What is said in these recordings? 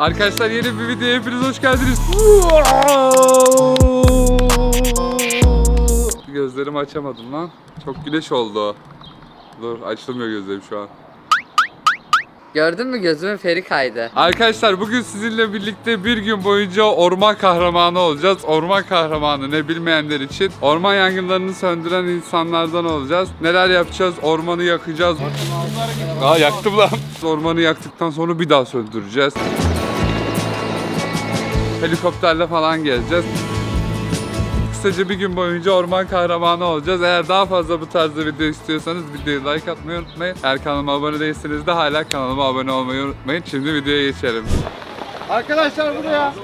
Arkadaşlar yeni bir videoya hepiniz hoş geldiniz. Gözlerimi açamadım lan. Çok güneş oldu. Dur açılmıyor gözlerim şu an. Gördün mü gözümün feri kaydı. Arkadaşlar bugün sizinle birlikte bir gün boyunca orman kahramanı olacağız. Orman kahramanı ne bilmeyenler için orman yangınlarını söndüren insanlardan olacağız. Neler yapacağız? Ormanı yakacağız. Aa yaktım lan. Ormanı yaktıktan sonra bir daha söndüreceğiz. Helikopterle falan gezeceğiz. Kısaca bir gün boyunca orman kahramanı olacağız. Eğer daha fazla bu tarzda video istiyorsanız videoyu like atmayı unutmayın. Eğer kanalıma abone değilseniz de hala kanalıma abone olmayı unutmayın. Şimdi videoya geçelim. Arkadaşlar buraya.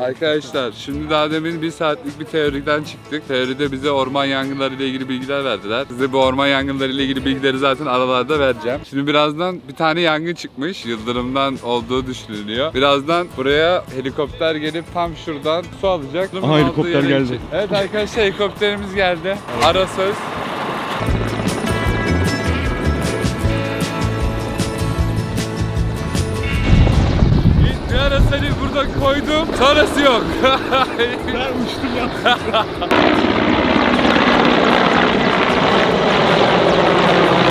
Arkadaşlar şimdi daha demin bir saatlik bir teoriden çıktık. Teoride bize orman yangınları ile ilgili bilgiler verdiler. Size bu orman yangınları ile ilgili bilgileri zaten aralarda vereceğim. Şimdi birazdan bir tane yangın çıkmış. Yıldırımdan olduğu düşünülüyor. Birazdan buraya helikopter gelip tam şuradan su alacak. Aha, helikopter geldi. Evet arkadaşlar helikopterimiz geldi. Ara söz. Yok. Ben uçtum ya.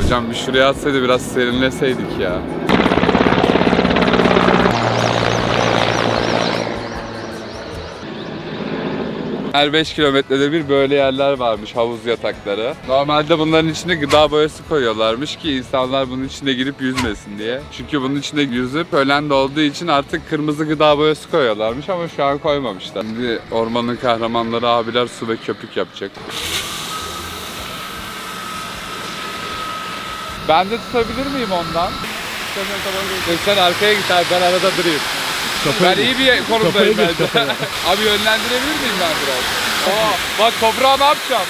Hocam bir şuraya atsaydı biraz serinleseydik ya. Her 5 kilometrede bir böyle yerler varmış havuz yatakları. Normalde bunların içine gıda boyası koyuyorlarmış ki insanlar bunun içine girip yüzmesin diye. Çünkü bunun içinde yüzüp ölen de olduğu için artık kırmızı gıda boyası koyuyorlarmış ama şu an koymamışlar. Şimdi ormanın kahramanları abiler su ve köpük yapacak. Ben de tutabilir miyim ondan? Sen arkaya git abi ben arada durayım. Kafayı Ben iyi bir konumdayım Kafaya bence. kafaya. abi yönlendirebilir miyim ben biraz? Aa, bak toprağa ne yapacağım?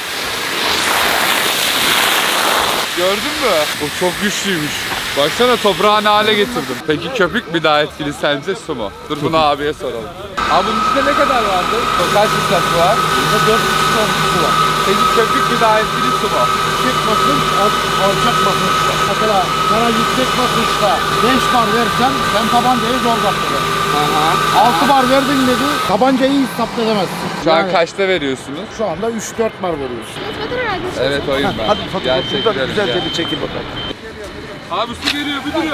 Gördün mü? O çok güçlüymüş. Baksana toprağı ne hale getirdim. Peki köpük bir daha etkili sence su mu? Dur bunu abiye soralım. Abi bunun içinde ne kadar vardı? Kaç litresi var? Burada 4 ton su var. Peki köpük bir daha etkili su mu? Yüksek basınç, al- alçak basınçta. Mesela sana yüksek basınçta 5 bar versen sen tabancayı zor edersin. Aha. 6 bar verdin dedi tabancayı hiç zapt edemezsin. Şu an Yani kaçta veriyorsunuz? Şu anda 3-4 bar veriyorsun. Evet oyun ben. Hadi fotoğrafı Gerçek şuradan güzel güzelce bir çekil bakalım. Abi su geliyor müdürüm.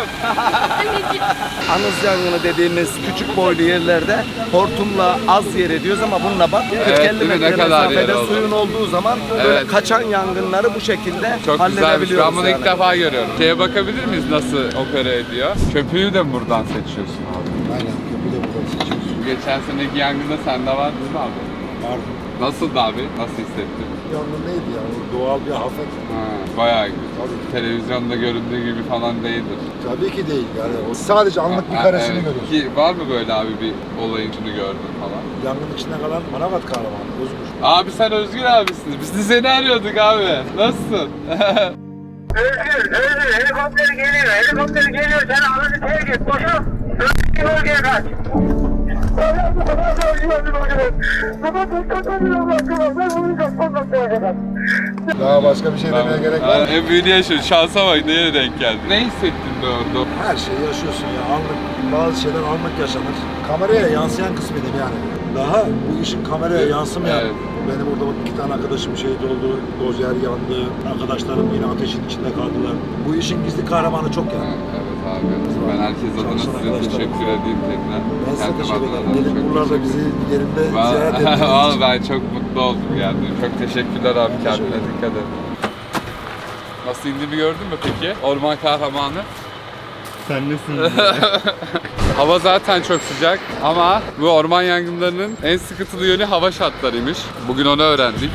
Anız yangını dediğimiz küçük boylu yerlerde hortumla az yer ediyoruz ama bununla bak 40-50 değil mi? Ne metre kadar yer mesafede oldu? suyun olduğu zaman böyle Evet. kaçan yangınları bu şekilde Çok güzelmiş. halledebiliyoruz Ben bunu yani. ilk defa görüyorum. Şeye bakabilir miyiz nasıl opera ediyor? Köpüğü de buradan seçiyorsun abi? Aynen köpüğü de buradan seçiyorsun. Geçen seneki yangında sende var değil mi abi? Var. Nasıldı abi? Nasıl hissettin? Yangın neydi ya? Doğal bir afet. Ha, bayağı güzel. Tabii. Televizyonda göründüğü gibi falan değildir. Tabii ki değil yani. O sadece anlık bir Ha, karesini evet. görüyorsun. Ki var mı böyle abi bir olayın içini gördün falan? Yangın içinde kalan Manavgat kahramanı Özgür. Abi sen Özgür abisin. Biz de seni arıyorduk abi. Nasılsın? Özgür, Özgür, helikopter geliyor, helikopter geliyor, sen alını terk et, koşun, Özgür bölgeye kaç. Daha başka bir şey demeye gerek var mı? En büyüğünü yaşıyorsun. Şansa bak neye denk geldin. Ne hissettin be orada? Her şeyi yaşıyorsun ya. Anlık bazı şeyler anlık yaşanır. Kameraya yansıyan kısmıydı yani. Daha bu işin kameraya yansımayan. Evet. Benim orada iki tane arkadaşım şehit oldu. Dozer yandı. Arkadaşlarım yine ateşin içinde kaldılar. Bu işin gizli kahramanı çok yani. Evet abi. Ben herkes adına size teşekkür edeyim tekrar. Ben size teşekkür ederim. da Gelip buralarda bizi yerinde Ben- ziyaret ettiğiniz Vallahi için. ben çok mutlu oldum yani. Çok teşekkürler abi kendine dikkat et. Nasıl indiğimi gördün mü peki? Orman kahramanı. Sen nesin? Hava zaten çok sıcak ama bu orman yangınlarının en sıkıntılı yönü hava şartlarıymış. Bugün onu öğrendik.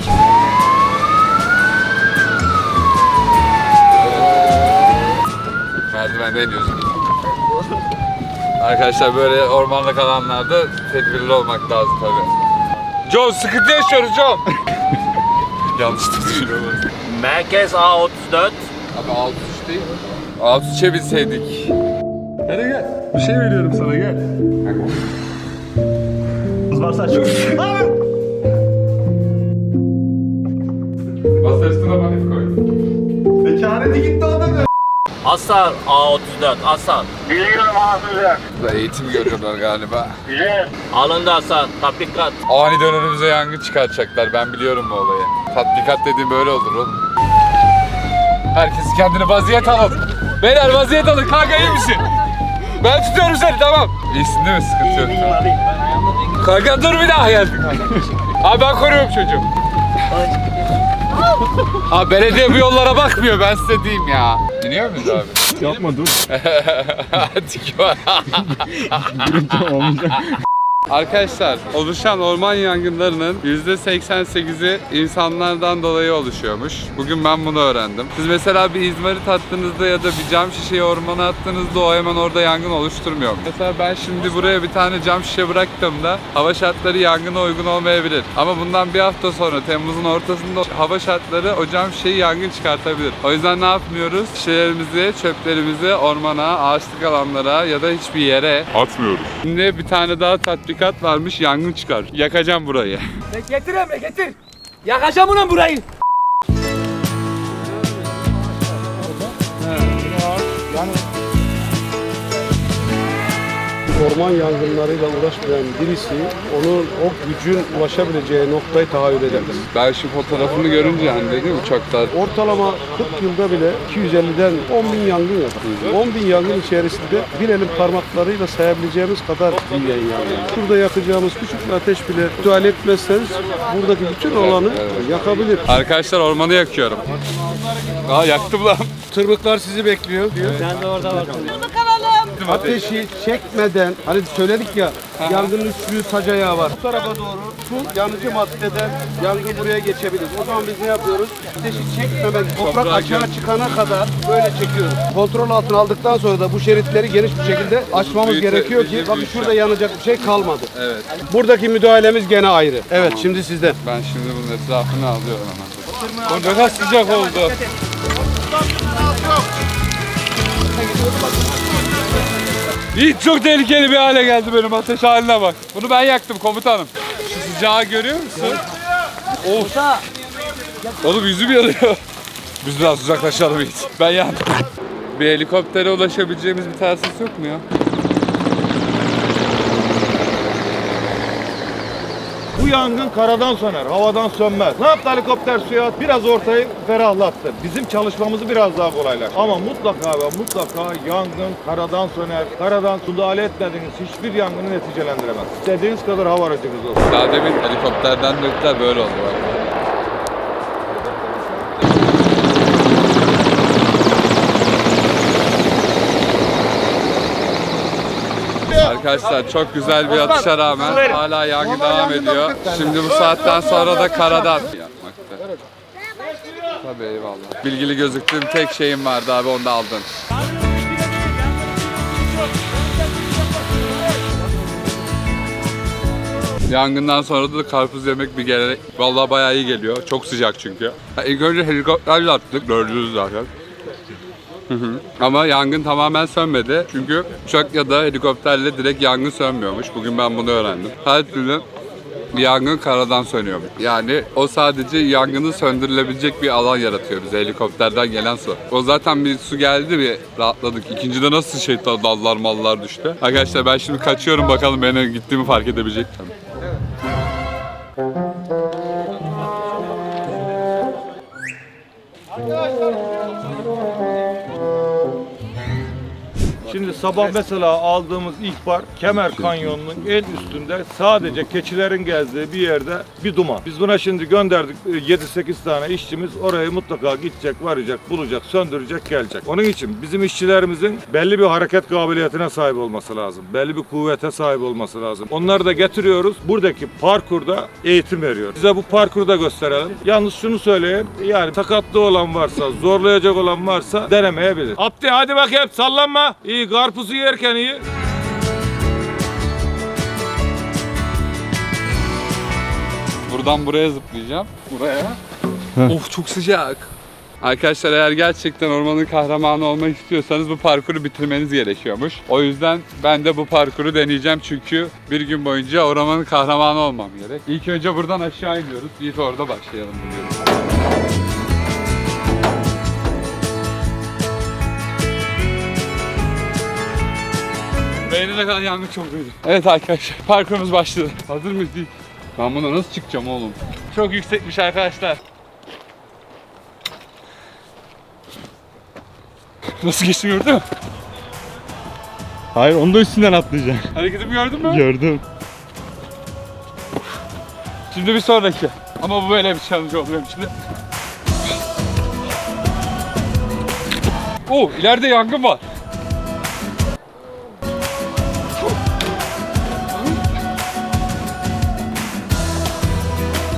Merdivende iniyoruz. Arkadaşlar böyle ormanlık alanlarda tedbirli olmak lazım tabii. John sıkıntı yaşıyoruz John. Yanlış düşünüyorum. Merkez A34. Abi 63 değil mi? 63'e bilseydik. Hadi gel. Bir şey veriyorum sana gel. Varsa açık. Masa üstüne bana koy. Bekareti gitti o da Asar A34 Asar. Biliyorum ağzınıza. Burada eğitim görüyorlar galiba. Güzel. Alındı Asar. Tatbikat. Aniden önümüze yangın çıkartacaklar. Ben biliyorum bu olayı. Tatbikat dediğim böyle olur oğlum. Herkes kendini vaziyet alın. Beyler vaziyet alın. Kanka iyi misin? Ben tutuyorum seni tamam. İyisin değil mi? Sıkıntı yok. Kanka dur bir daha gel. Abi ben koruyorum çocuğu. Abi belediye bu yollara bakmıyor ben size diyeyim ya. İniyor muyuz abi? Yapma dur. Hadi ki var. Arkadaşlar oluşan orman yangınlarının %88'i insanlardan dolayı oluşuyormuş. Bugün ben bunu öğrendim. Siz mesela bir izmarit attığınızda ya da bir cam şişeyi ormana attığınızda o hemen orada yangın oluşturmuyor. Mesela ben şimdi buraya bir tane cam şişe bıraktığımda hava şartları yangına uygun olmayabilir. Ama bundan bir hafta sonra Temmuz'un ortasında hava şartları o cam şişeyi yangın çıkartabilir. O yüzden ne yapmıyoruz? Şişelerimizi, çöplerimizi ormana, ağaçlık alanlara ya da hiçbir yere atmıyoruz. Şimdi bir tane daha tatbikat varmış yangın çıkar. Yakacağım burayı. Getir Emre getir. Yakacağım ulan burayı. Yani orman yangınlarıyla uğraşmayan birisi onun o gücün ulaşabileceği noktayı tahayyül edemez. Ben şu fotoğrafını görünce hani dedim uçaklar Ortalama 40 yılda bile 250'den 10 bin yangın yapar. 10 bin yangın içerisinde bir elin parmaklarıyla sayabileceğimiz kadar büyüyen yangın. Şurada yakacağımız küçük bir ateş bile müdahale etmezseniz buradaki bütün alanı yakabilir. Arkadaşlar ormanı yakıyorum. Aa yaktım lan. Tırmıklar sizi bekliyor. Ateşi çekmeden hani söyledik ya yangının üstü sac ayağı var. Bu tarafa doğru su yanıcı maddeden yangın buraya geçebilir. O zaman biz ne yapıyoruz? Ateşi çekmemek, toprak açığa çıkana kadar böyle çekiyoruz. Kontrol altına aldıktan sonra da bu şeritleri geniş bir şekilde açmamız Büyüte- gerekiyor ki büyüte- bakın büyüte. şurada yanacak bir şey kalmadı. Evet. Buradaki müdahalemiz gene ayrı. Evet şimdi sizde. Ben şimdi bunun etrafını alıyorum hemen. O ne kadar sıcak oldu. Yiğit çok tehlikeli bir hale geldi benim ateş haline bak. Bunu ben yaktım komutanım. Şu sıcağı görüyor musun? Of. Oğlum yüzüm yanıyor. Biz biraz uzaklaşalım Yiğit. Ben yandım. Bir helikoptere ulaşabileceğimiz bir telsiz yok mu ya? Bu yangın karadan söner, havadan sönmez. Ne yaptı helikopter suya? Biraz ortayı ferahlattı. Bizim çalışmamızı biraz daha kolaylaştı. Ama mutlaka ve mutlaka yangın karadan söner. Karadan müdahale etmediğiniz hiçbir yangını neticelendiremez. İstediğiniz kadar hava aracınız olsun. Daha demin helikopterden döktüler böyle oldu bak. Arkadaşlar çok güzel bir atışa rağmen hala yangın devam ediyor. Şimdi bu saatten sonra da karadan yapmakta. Tabii eyvallah. Bilgili gözüktüğüm tek şeyim vardı abi onu da aldın. Yangından sonra da karpuz yemek bir gelenek. Vallahi bayağı iyi geliyor. Çok sıcak çünkü. Ha, İlk önce helikopterle attık. Gördünüz zaten. Hı hı. Ama yangın tamamen sönmedi. Çünkü uçak ya da helikopterle direkt yangın sönmüyormuş. Bugün ben bunu öğrendim. Her türlü yangın karadan sönüyormuş. Yani o sadece yangını söndürülebilecek bir alan yaratıyor bize helikopterden gelen su. O zaten bir su geldi bir rahatladık. İkincide nasıl şey dallar mallar düştü. Arkadaşlar ben şimdi kaçıyorum bakalım beni gittiğimi fark edebilecek mi? Sabah mesela aldığımız ihbar Kemer Kanyonu'nun en üstünde sadece keçilerin gezdiği bir yerde bir duman. Biz buna şimdi gönderdik e, 7-8 tane işçimiz orayı mutlaka gidecek, varacak, bulacak, söndürecek, gelecek. Onun için bizim işçilerimizin belli bir hareket kabiliyetine sahip olması lazım. Belli bir kuvvete sahip olması lazım. Onları da getiriyoruz. Buradaki parkurda eğitim veriyoruz. Size bu parkurda gösterelim. Yalnız şunu söyleyeyim. Yani sakatlığı olan varsa, zorlayacak olan varsa denemeyebilir. Abdi hadi bakayım sallanma. İyi karpuzu yerken iyi. Buradan buraya zıplayacağım. Buraya. of çok sıcak. Arkadaşlar eğer gerçekten ormanın kahramanı olmak istiyorsanız bu parkuru bitirmeniz gerekiyormuş. O yüzden ben de bu parkuru deneyeceğim çünkü bir gün boyunca ormanın kahramanı olmam gerek. İlk önce buradan aşağı iniyoruz. İlk orada başlayalım diyoruz. Gelene kadar yangın çok büyüdü. Evet arkadaşlar parkurumuz başladı. Hazır mıyız? Değil. Ben buna nasıl çıkacağım oğlum? Çok yüksekmiş arkadaşlar. Nasıl geçtim gördün mü? Hayır onu da üstünden atlayacaksın. Hareketimi gördün mü? Gördüm. Şimdi bir sonraki. Ama bu böyle bir challenge için de. Oo ileride yangın var.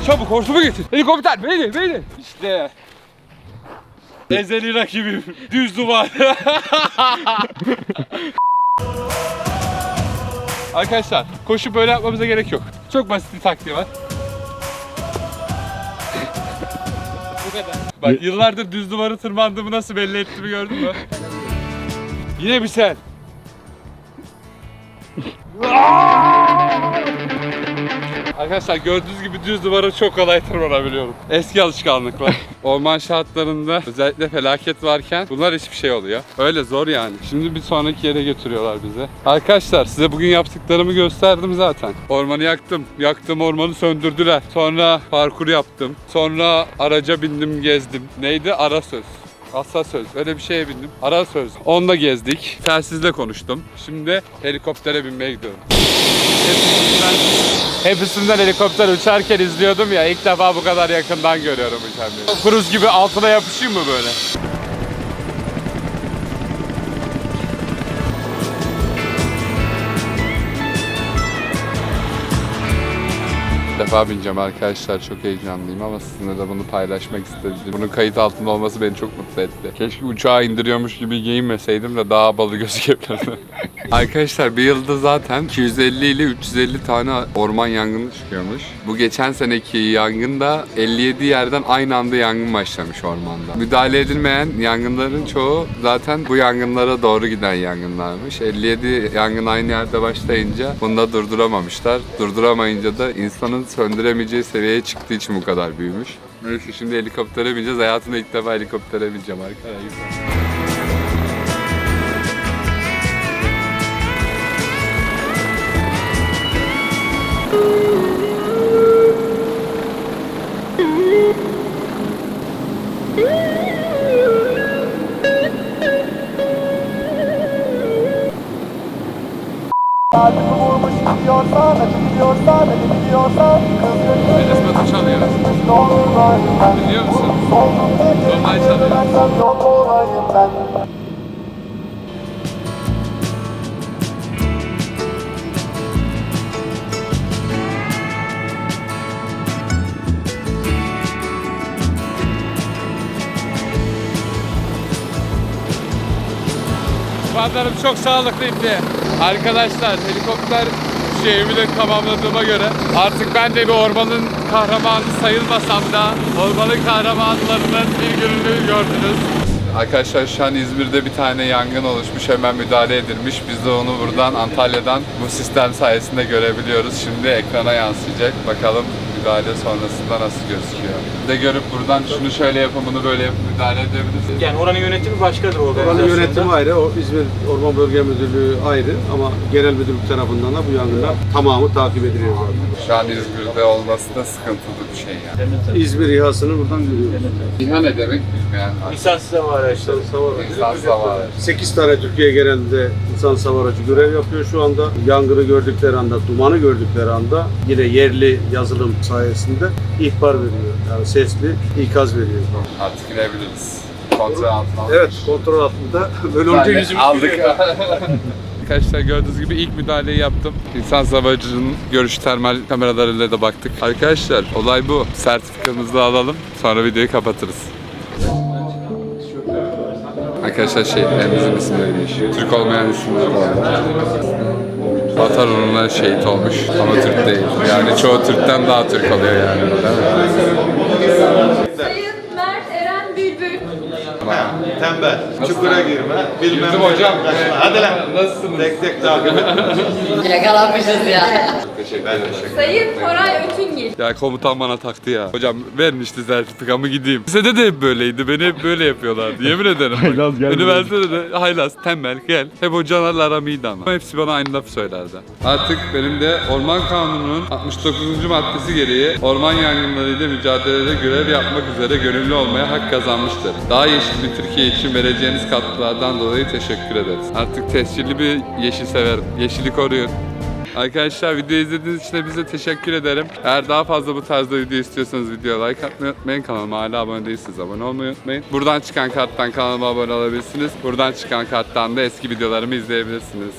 Çabuk hortumu getir. Helikopter beni beni. İşte. Ezeli rakibim. Düz duvar. Arkadaşlar koşup böyle yapmamıza gerek yok. Çok basit bir taktiği var. Bu kadar. Bak yıllardır düz duvarı tırmandığımı nasıl belli ettiğimi gördün mü? Yine bir sen. Arkadaşlar gördüğünüz gibi düz duvara çok kolay tırmanabiliyorum. Eski alışkanlıklar. Orman şartlarında özellikle felaket varken bunlar hiçbir şey oluyor. Öyle zor yani. Şimdi bir sonraki yere götürüyorlar bizi. Arkadaşlar size bugün yaptıklarımı gösterdim zaten. Ormanı yaktım. Yaktım ormanı söndürdüler. Sonra parkur yaptım. Sonra araca bindim gezdim. Neydi? Ara söz. Asla söz. Öyle bir şeye bindim. Ara söz. Onunla gezdik. Telsizle konuştum. Şimdi helikoptere binmeye gidiyorum. Hepsinden helikopter uçarken izliyordum ya ilk defa bu kadar yakından görüyorum uçan Kruz gibi altına yapışayım mı böyle? Defa bineceğim arkadaşlar çok heyecanlıyım ama sizinle de bunu paylaşmak istedim. Bunun kayıt altında olması beni çok mutlu etti. Keşke uçağı indiriyormuş gibi giyinmeseydim de daha havalı gözükebilirdi. arkadaşlar bir yılda zaten 250 ile 350 tane orman yangını çıkıyormuş. Bu geçen seneki yangında 57 yerden aynı anda yangın başlamış ormanda. Müdahale edilmeyen yangınların çoğu zaten bu yangınlara doğru giden yangınlarmış. 57 yangın aynı yerde başlayınca bunu da durduramamışlar. Durduramayınca da insanın söndüremeyeceği seviyeye çıktığı için bu kadar büyümüş. Neyse şimdi helikoptere bineceğiz. Hayatımda ilk defa helikoptere bineceğim arkadaşlar. Enes Batur çalıyor. Biliyor musun? Dolunay çalıyor. Fanlarım çok sağlıklıydı. Arkadaşlar helikopter şeyimi de tamamladığıma göre artık ben de bir ormanın kahramanı sayılmasam da ormanın kahramanlarının bir gününü gördünüz. Arkadaşlar şu an İzmir'de bir tane yangın oluşmuş hemen müdahale edilmiş. Biz de onu buradan Antalya'dan bu sistem sayesinde görebiliyoruz. Şimdi ekrana yansıyacak. Bakalım müdahale sonrasında nasıl gözüküyor. Bir de görüp buradan şunu şöyle yapın bunu böyle yapın müdahale edebilirsiniz. Yani oranın yönetimi başkadır Oranın organizasyonda. yönetimi ayrı, o İzmir Orman Bölge Müdürlüğü ayrı ama genel müdürlük tarafından da bu yangınlar tamamı takip ediliyor zaten. Şu an İzmir'de olması da sıkıntılı bir şey yani. İzmir İHA'sını buradan görüyoruz. İHA ne demek bilmeyen var. Lisanslı var araçlar. İnsan zamanı. 8 tane Türkiye genelinde insan hava aracı görev yapıyor şu anda. Yangını gördükleri anda, dumanı gördükleri anda yine yerli yazılım sayesinde ihbar veriyor. Yani sesli ikaz veriyor. Artık inebiliriz. Kontrol altına aldık. Evet, kontrol altında böyle Yani yüzümüz aldık. Arkadaşlar gördüğünüz gibi ilk müdahaleyi yaptım. İnsan savacının görüş termal kameralarıyla da baktık. Arkadaşlar olay bu. Sertifikamızı da alalım. Sonra videoyu kapatırız. Arkadaşlar şey, elimizin isimleriymiş. Türk olmayan isimler var. Vatan uğruna şehit olmuş ama Türk değil. Yani çoğu Türk'ten daha Türk oluyor yani. Değil mi? Sayın Mert Eren Bülbül. tembel. Çukura girme. Bilmem ne, hocam. Hadi lan. Nasılsınız? Tek tek takip et. Yakalanmışız ya. Teşekkür ederim. Sayın Koray Ötüngil. Ya komutan bana taktı ya. Hocam verin işte sertifikamı gideyim. Lisede de hep böyleydi. Beni hep böyle yapıyorlardı. Yemin ederim. Haylaz gel Üniversitede de haylaz, tembel, gel. Hep hocalarla aram iyiydi ama. Hepsi bana aynı lafı söylerdi. Artık benim de Orman Kanunu'nun 69. maddesi gereği orman yangınlarıyla mücadelede görev yapmak üzere gönüllü olmaya hak kazanmıştır. Daha yeşil bir Türkiye için vereceğiniz katkılardan dolayı teşekkür ederiz. Artık tescilli bir yeşil severim. Yeşili koruyun. Arkadaşlar video izlediğiniz için de bize teşekkür ederim. Eğer daha fazla bu tarzda video istiyorsanız videoya like atmayı unutmayın. Kanalıma hala abone değilseniz abone olmayı unutmayın. Buradan çıkan karttan kanalıma abone olabilirsiniz. Buradan çıkan karttan da eski videolarımı izleyebilirsiniz.